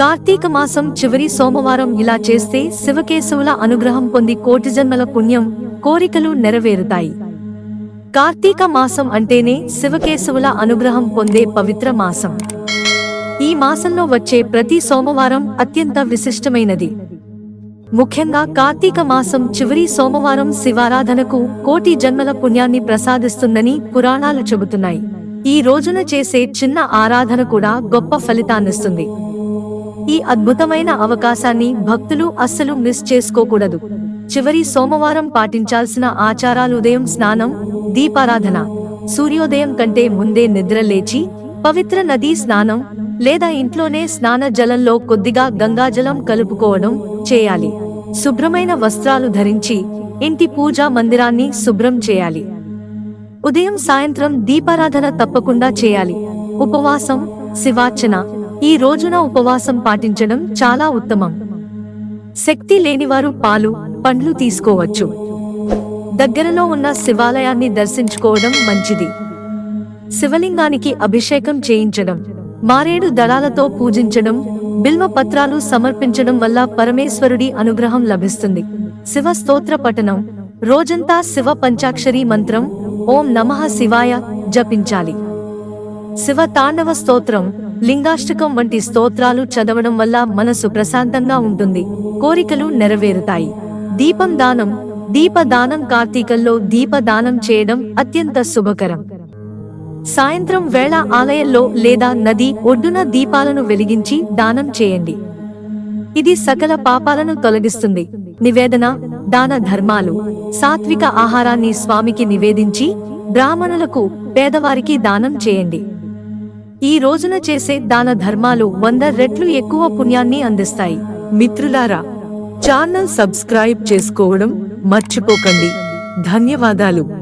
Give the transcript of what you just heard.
కార్తీక మాసం చివరి సోమవారం ఇలా చేస్తే శివకేశవుల అనుగ్రహం పొంది కోటి జన్మల పుణ్యం కోరికలు నెరవేరుతాయి. కార్తీక మాసం అంటేనే శివకేశవుల అనుగ్రహం పొందే పవిత్ర మాసం. ఈ మాసంలో వచ్చే ప్రతి సోమవారం అత్యంత విశిష్టమైనది. ముఖ్యంగా కార్తీక మాసం చివరి సోమవారం శివారాధనకు కోటి జన్మల పుణ్యాన్ని ప్రసాదిస్తుందని పురాణాలు చెబుతున్నాయి. ఈ రోజున చేసే చిన్న ఆరాధన కూడా గొప్ప ఫలితాన్నిస్తుంది. ఈ అద్భుతమైన అవకాశాన్ని భక్తులు అస్సలు మిస్ చేసుకోకూడదు. చివరి సోమవారం పాటించాల్సిన ఆచారాలు ఉదయం స్నానం దీపారాధన సూర్యోదయం కంటే ముందే నిద్ర లేచి పవిత్ర నదీ స్నానం లేదా ఇంట్లోనే స్నాన జలంలో కొద్దిగా గంగాజలం కలుపుకోవడం చేయాలి. శుభ్రమైన వస్త్రాలు ధరించి ఇంటి పూజా మందిరాన్ని శుభ్రం చేయాలి. ఉదయం సాయంత్రం దీపారాధన తప్పకుండా చేయాలి. ఉపవాసం శివార్చన ఈ రోజున ఉపవాసం పాటించడం చాలా ఉత్తమం. శక్తి లేనివారు పాలు పండ్లు తీసుకోవచ్చు. దగ్గరలో ఉన్న శివాలయాన్ని దర్శించుకోవడం మంచిది. శివలింగానికి అభిషేకం చేయించడం మారేడు దళాలతో పూజించడం బిల్వ పత్రాలు సమర్పించడం వల్ల పరమేశ్వరుడి అనుగ్రహం లభిస్తుంది. శివ స్తోత్ర పఠనం రోజంతా శివ పంచాక్షరి మంత్రం ఓం నమః శివాయ జపించాలి. శివ తాండవ స్తోత్రం లింగాష్టకం వంటి స్తోత్రాలు చదవడం వల్ల మనసు ప్రశాంతంగా ఉంటుంది. కోరికలు నెరవేరుతాయి. దీపం దానం దీపదానం కార్తీకల్లో దీపదానం చేయడం అత్యంత శుభకరం. సాయంత్రం వేళ ఆలయంలో లేదా నది ఒడ్డున దీపాలను వెలిగించి దానం చేయండి. ఇది సకల పాపాలను తొలగిస్తుంది. నివేదన దాన ధర్మాలు సాత్విక ఆహారాన్ని స్వామికి నివేదించి బ్రాహ్మణులకు పేదవారికి దానం చేయండి. ఈ రోజున చేసే దాన ధర్మాలు వంద రెట్లు ఎక్కువ పుణ్యాన్ని అందిస్తాయి. మిత్రులారా ఛానల్ సబ్స్క్రైబ్ చేసుకోవడం మర్చిపోకండి. ధన్యవాదాలు.